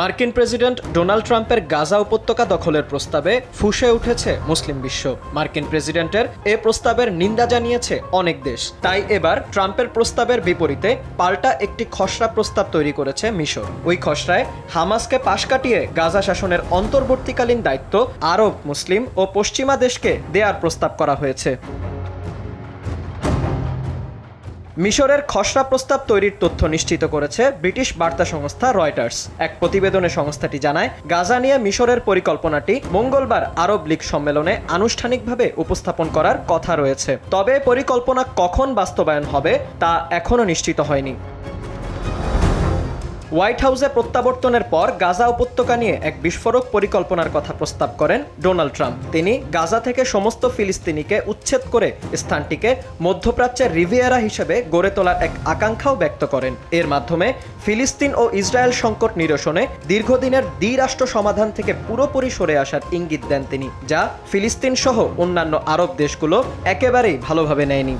মার্কিন president Donald ট্রাম্পের গাজা উপত্যকা দখলের প্রস্তাবে ফুঁসে উঠেছে মুসলিম বিশ্ব। মার্কিন প্রেসিডেন্টের এ প্রস্তাবের নিন্দা জানিয়েছে অনেক দেশ। তাই এবার ট্রাম্পের প্রস্তাবের বিপরীতে পাল্টা একটি খসড়া প্রস্তাব তৈরি করেছে মিশর। ওই খসড়ায় হামাসকে পাশ কাটিয়ে গাজা শাসনের অন্তর্বর্তীকালীন দায়িত্ব আরব, মুসলিম ও পশ্চিমা দেশকে দেয়ার প্রস্তাব করা হয়েছে। মিশরের খসড়া প্রস্তাব তৈরির তথ্য নিশ্চিত করেছে ব্রিটিশ বার্তা সংস্থা রয়টার্স। এক প্রতিবেদনে সংস্থাটি জানায়, গাজা নিয়ে মিশরের পরিকল্পনাটি মঙ্গলবার আরব লীগ সম্মেলনে আনুষ্ঠানিকভাবে উপস্থাপন করার কথা রয়েছে। তবে পরিকল্পনা কখন বাস্তবায়ন হবে তা এখনও নিশ্চিত হয়নি। হোয়াইট হাউসে প্রত্যাবর্তনের পর গাজা উপত্যকা নিয়ে এক বিস্ফোরক পরিকল্পনার কথা প্রস্তাব করেন ডোনাল্ড ট্রাম্প। তিনি গাজা থেকে সমস্ত ফিলিস্তিনিকে উচ্ছেদ করে স্থানটিকে মধ্যপ্রাচ্যের রিভিয়েরা হিসেবে গড়ে তোলার এক আকাঙ্ক্ষাও ব্যক্ত করেন। এর মাধ্যমে ফিলিস্তিন ও ইসরায়েল সংকট নিরসনে দীর্ঘদিনের দ্বিরাষ্ট্র সমাধান থেকে পুরোপুরি সরে আসার ইঙ্গিত দেন তিনি, যা ফিলিস্তিন সহ অন্যান্য আরব দেশগুলো একেবারেই ভালোভাবে নেয়নি।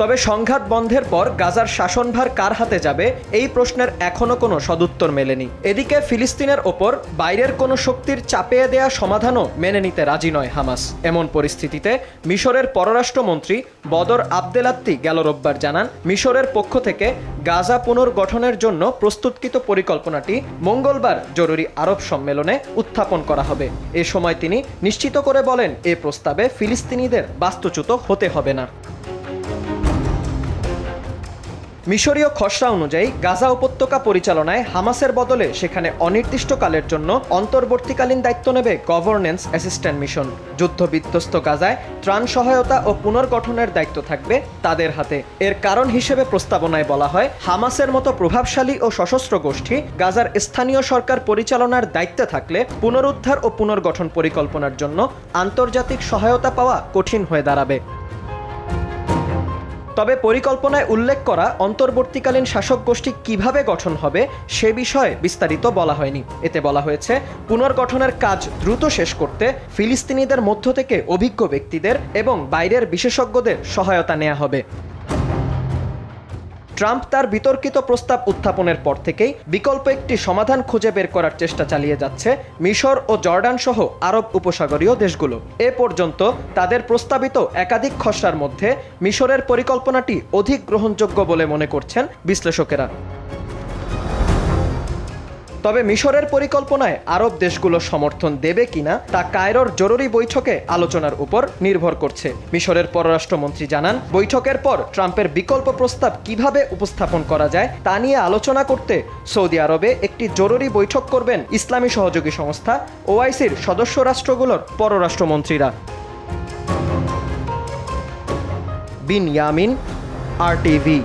তবে সংঘাত বন্ধের পর গাজার শাসনভার কার হাতে যাবে, এই প্রশ্নের এখনও কোনো সদুত্তর মেলেনি। এদিকে ফিলিস্তিনের ওপর বাইরের কোনো শক্তির চাপিয়ে দেয়া সমাধানও মেনে নিতে রাজি নয় হামাস। এমন পরিস্থিতিতে মিশরের পররাষ্ট্রমন্ত্রী বদর আবদেলাত্তি গেল রোববার জানান, মিশরের পক্ষ থেকে গাজা পুনর্গঠনের জন্য প্রস্তুতকৃত পরিকল্পনাটি মঙ্গলবার জরুরি আরব সম্মেলনে উত্থাপন করা হবে। এ সময় তিনি নিশ্চিত করে বলেন, এ প্রস্তাবে ফিলিস্তিনিদের বাস্তুচ্যুত হতে হবে না। মিশরীয় খসড়া অনুযায়ী গাজা উপত্যকা পরিচালনায় হামাসের বদলে সেখানে অনির্দিষ্টকালের জন্য অন্তর্বর্তীকালীন দায়িত্ব নেবে গভর্নেন্স অ্যাসিস্ট্যান্ট মিশন। যুদ্ধবিধ্বস্ত গাজায় ত্রাণ সহায়তা ও পুনর্গঠনের দায়িত্ব থাকবে তাদের হাতে। এর কারণ হিসেবে প্রস্তাবনায় বলা হয়, হামাসের মতো প্রভাবশালী ও সশস্ত্র গোষ্ঠী গাজার স্থানীয় সরকার পরিচালনার দায়িত্বে থাকলে পুনরুদ্ধার ও পুনর্গঠন পরিকল্পনার জন্য আন্তর্জাতিক সহায়তা পাওয়া কঠিন হয়ে দাঁড়াবে। তবে পরিকল্পনায় উল্লেখ করা অন্তর্বর্তীকালীন শাসক গোষ্ঠী কীভাবে গঠন হবে সে বিষয়ে বিস্তারিত বলা হয়নি। এতে বলা হয়েছে, পুনর্গঠনের কাজ দ্রুত শেষ করতে ফিলিস্তিনিদের মধ্য থেকে অভিজ্ঞ ব্যক্তিদের এবং বাইরের বিশেষজ্ঞদের সহায়তা নেওয়া হবে। ট্রাম্প তার বিতর্কিত প্রস্তাব উত্থাপনের পর থেকেই বিকল্প একটি সমাধান খুঁজে বের করার চেষ্টা চালিয়ে যাচ্ছে মিশর ও জর্ডান সহ আরব উপসাগরীয় দেশগুলো। এ পর্যন্ত তাদের প্রস্তাবিত একাধিক খসড়ার মধ্যে মিশরের পরিকল্পনাটি অধিক গ্রহণযোগ্য বলে মনে করছেন বিশ্লেষকেরা। তবে মিশরের পরিকল্পনায় আরব দেশগুলো সমর্থন দেবে কিনা তা কায়রোর জরুরি বৈঠকে আলোচনার উপর নির্ভর করছে। মিশরের পররাষ্ট্রমন্ত্রী জানান, বৈঠকের পর ট্রাম্পের বিকল্প প্রস্তাব কীভাবে উপস্থাপন করা যায় তা নিয়ে আলোচনা করতে সৌদি আরবে একটি জরুরি বৈঠক করবেন ইসলামী সহযোগী সংস্থা ওআইসির সদস্য রাষ্ট্রগুলোর পররাষ্ট্রমন্ত্রীরা। বিন ইয়ামিন আর টিভি